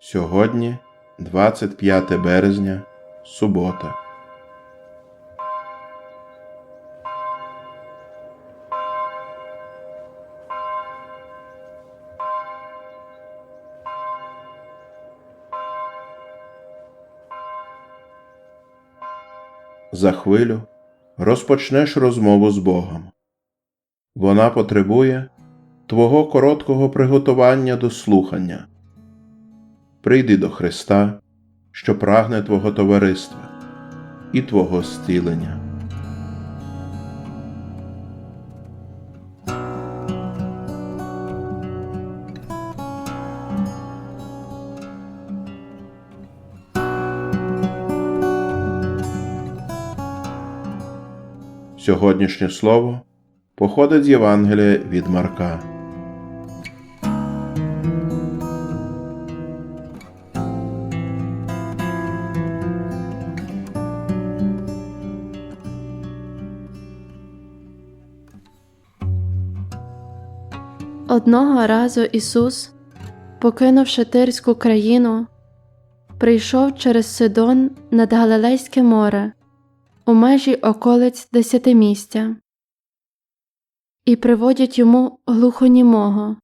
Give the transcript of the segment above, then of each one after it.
Сьогодні 25 березня, субота. За хвилю розпочнеш розмову з Богом. Вона потребує твого короткого приготування до слухання. Прийди до Христа, що прагне Твого товариства і Твого зцілення. Сьогоднішнє слово походить з Євангелія від Марка. Одного разу Ісус, покинувши Тирську країну, прийшов через Сидон над Галилейське море у межі околиць Десятимістя. І приводять йому глухонімого,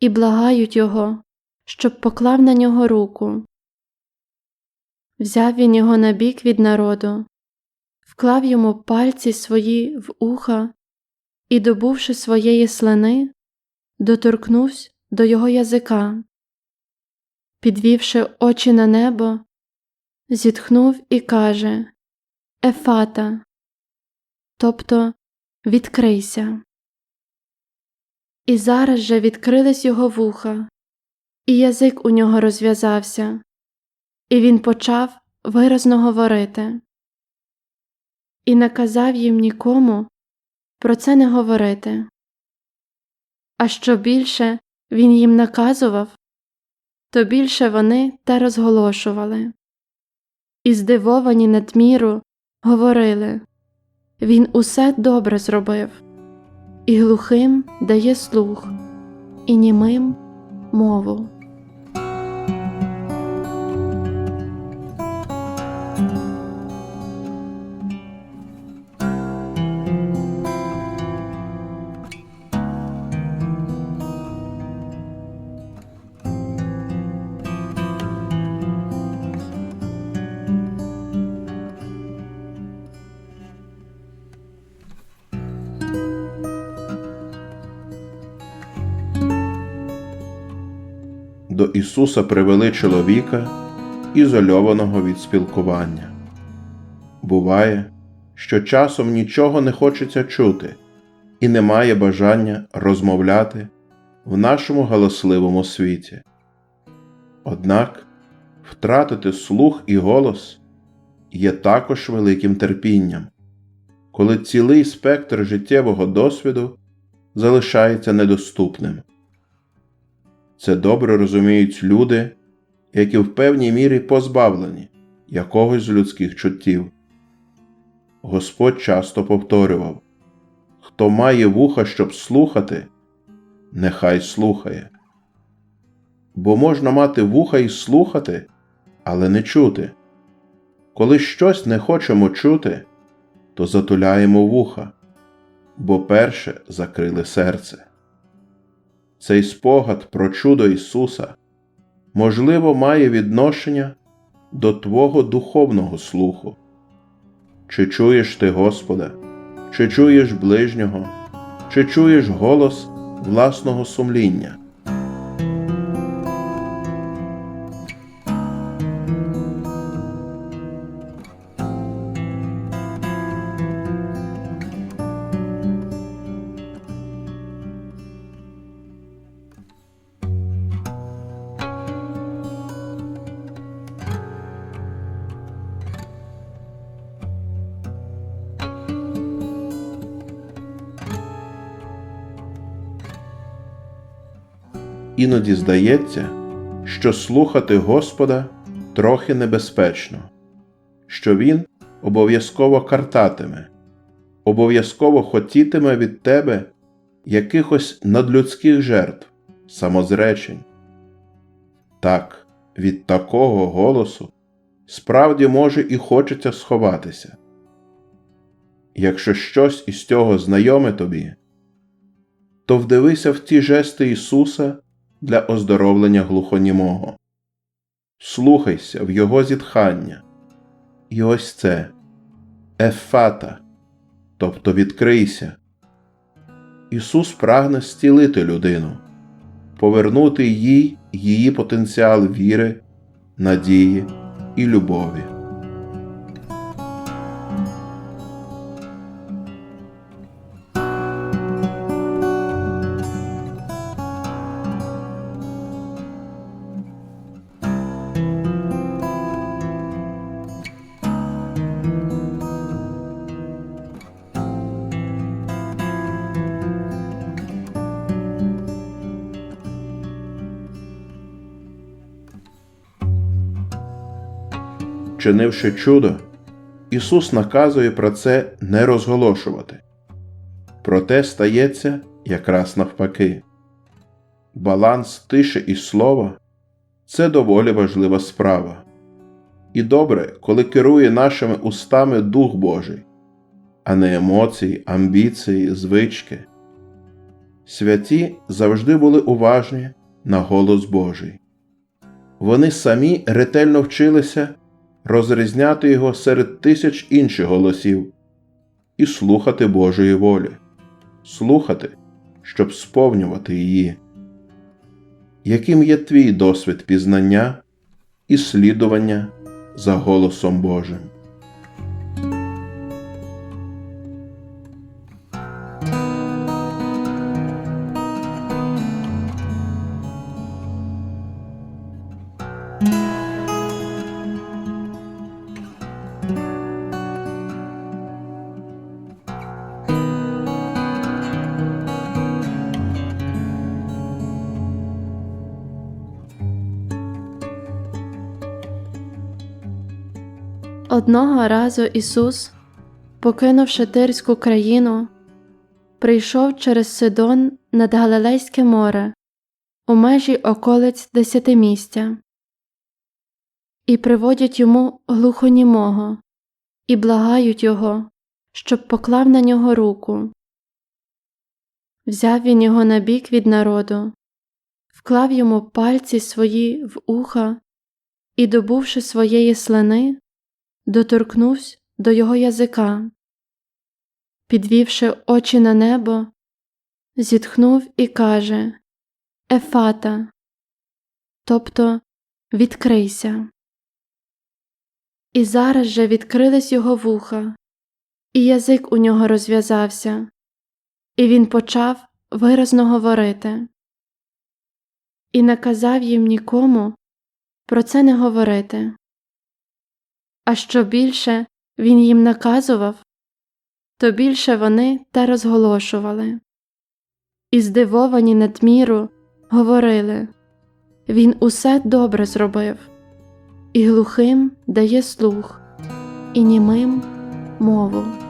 і благають його, щоб поклав на нього руку. Взяв він його на бік від народу, вклав йому пальці свої в уха і, добувши своєї слини, доторкнувся до його язика. Підвівши очі на небо, зітхнув і каже Ефата, тобто відкрийся. І зараз же відкрились його вуха, і язик у нього розв'язався, і він почав виразно говорити. І наказав їм нікому про це не говорити. А що більше він їм наказував, то більше вони те розголошували. І здивовані надміру говорили Він усе добре зробив, і глухим дає слух, і німим мову. Ісуса привели чоловіка, ізольованого від спілкування. Буває, що часом нічого не хочеться чути і немає бажання розмовляти в нашому галасливому світі. Однак втратити слух і голос є також великим терпінням, коли цілий спектр життєвого досвіду залишається недоступним. Це добре розуміють люди, які в певній мірі позбавлені якогось з людських чуттів. Господь часто повторював Хто має вуха, щоб слухати, нехай слухає. Бо можна мати вуха і слухати, але не чути. Коли щось не хочемо чути, то затуляємо вуха, бо перше закрили серце. Цей спогад про чудо Ісуса, можливо, має відношення до Твого духовного слуху. Чи чуєш ти Господа, чи чуєш ближнього, чи чуєш голос власного сумління? Іноді здається, що слухати Господа трохи небезпечно, що Він обов'язково картатиме, обов'язково хотітиме від тебе якихось надлюдських жертв, самозречень. Так, від такого голосу справді може і хочеться сховатися. Якщо щось із цього знайоме тобі, то вдивися в ті жести Ісуса для оздоровлення глухонімого. Слухайся в Його зітхання. І ось це ефата, тобто відкрийся. Ісус прагне зцілити людину, повернути їй її потенціал віри, надії і любові. Чинивши чудо, Ісус наказує про це не розголошувати. Проте стається якраз навпаки. Баланс тиші і слова це доволі важлива справа. І добре, коли керує нашими устами Дух Божий, а не емоції, амбіції, звички. Святі завжди були уважні на голос Божий. Вони самі ретельно вчилися розрізняти його серед тисяч інших голосів і слухати Божої волі, слухати, щоб сповнювати її. Яким є твій досвід пізнання і слідування за голосом Божим? Одного разу Ісус, покинувши Тирську країну, прийшов через Сидон над Галилейське море у межі околиць Десятимістя. І приводять йому глухонімого, і благають його, щоб поклав на нього руку. Взяв він його на бік від народу, вклав йому пальці свої в уха і, добувши своєї слини, доторкнувся до його язика. Підвівши очі на небо, зітхнув і каже Ефата, тобто відкрийся. І зараз же відкрились його вуха, і язик у нього розв'язався, і він почав виразно говорити. І наказав їм нікому про це не говорити. А що більше він їм наказував, то більше вони те розголошували. І здивовані надміру говорили Він усе добре зробив, і глухим дає слух, і німим мову.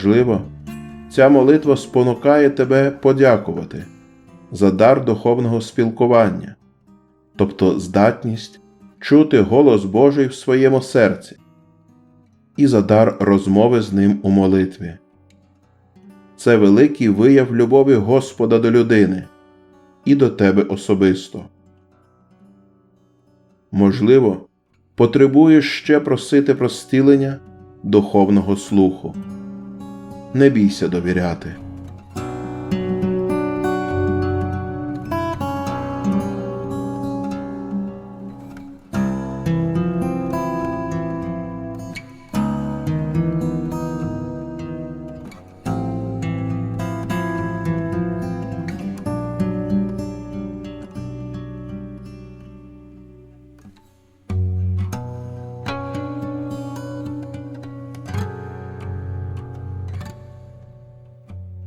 Можливо, ця молитва спонукає тебе подякувати за дар духовного спілкування, тобто здатність чути голос Божий в своєму серці, і за дар розмови з ним у молитві. Це великий вияв любові Господа до людини і до тебе особисто. Можливо, потребуєш ще просити про зцілення духовного слуху. Не бійся довіряти.